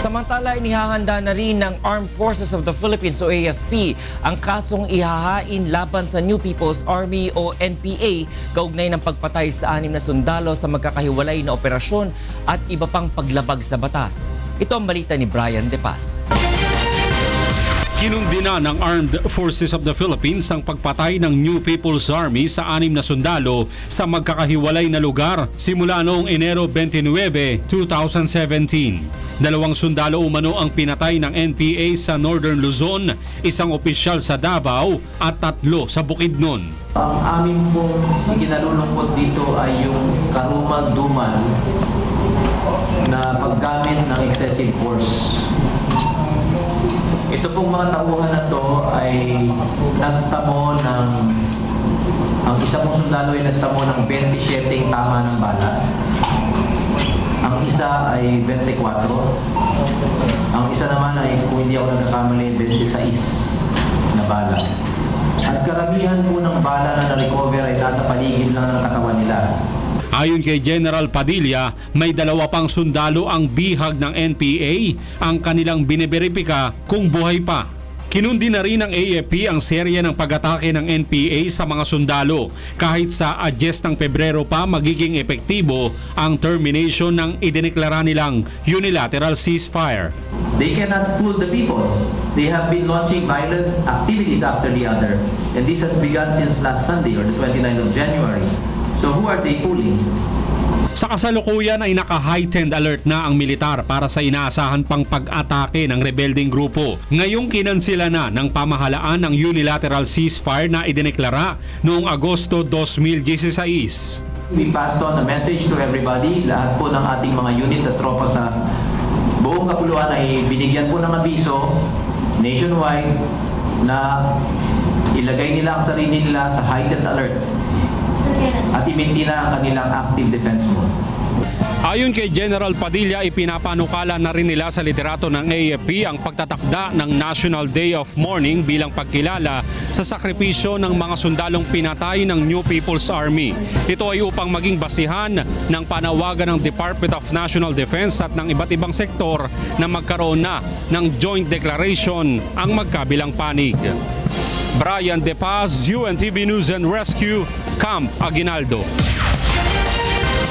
Samantala, inihahanda na rin ng Armed Forces of the Philippines o AFP ang kasong ihahain laban sa New People's Army o NPA kaugnay ng pagpatay sa anim na sundalo sa magkakahiwalay na operasyon at iba pang paglabag sa batas. Ito ang balita ni Brian De Paz. Kinundina ng Armed Forces of the Philippines ang pagpatay ng New People's Army sa anim na sundalo sa magkakahiwalay na lugar simula noong Enero 29, 2017. Dalawang sundalo umano ang pinatay ng NPA sa Northern Luzon, isang opisyal sa Davao at tatlo sa Bukidnon. Ang amin pong ikinalulungkot dito ay yung karumal-dumal na paggamit ng excessive force. Ito pong mga tauhan na to ay nagtamo ng ang isa pong sundalo ay nagtamo ng 27 tama ng bala. Ang isa ay 24. Ang isa naman ay kung hindi ako nagkakamali 26 na bala. At karamihan po ng bala na na-recover ay nasa paligid lang ng katawan nila. Ayon kay General Padilla, may dalawa pang sundalo ang bihag ng NPA ang kanilang biniberipika kung buhay pa. Kinundi na rin ng AFP ang serya ng pag-atake ng NPA sa mga sundalo kahit sa adjust ng Pebrero pa magiging epektibo ang termination ng idineklara nilang unilateral ceasefire. They cannot fool the people. They have been launching violent activities after the other. And this has begun since last Sunday or the 29th of January. So who are they fooling? Sa kasalukuyan ay naka-heightened alert na ang militar para sa inaasahan pang pag-atake ng rebelding grupo. Ngayong kinansila na ng pamahalaan ng unilateral ceasefire na idineklara noong Agosto 2016. We passed on a message to everybody. Lahat po ng ating mga unit at tropa sa buong kapuluan ay binigyan po ng abiso nationwide na ilagay nila ang sarili nila sa heightened alert at iminti na ang kanilang active defense mode. Ayon kay General Padilla, ipinapanukala na rin nila sa liderato ng AFP ang pagtatakda ng National Day of Mourning bilang pagkilala sa sakripisyo ng mga sundalong pinatay ng New People's Army. Ito ay upang maging basihan ng panawagan ng Department of National Defense at ng iba't ibang sektor na magkaroon na ng joint declaration ang magkabilang panig. Brian De Paz, UNTV News and Rescue, Camp Aguinaldo.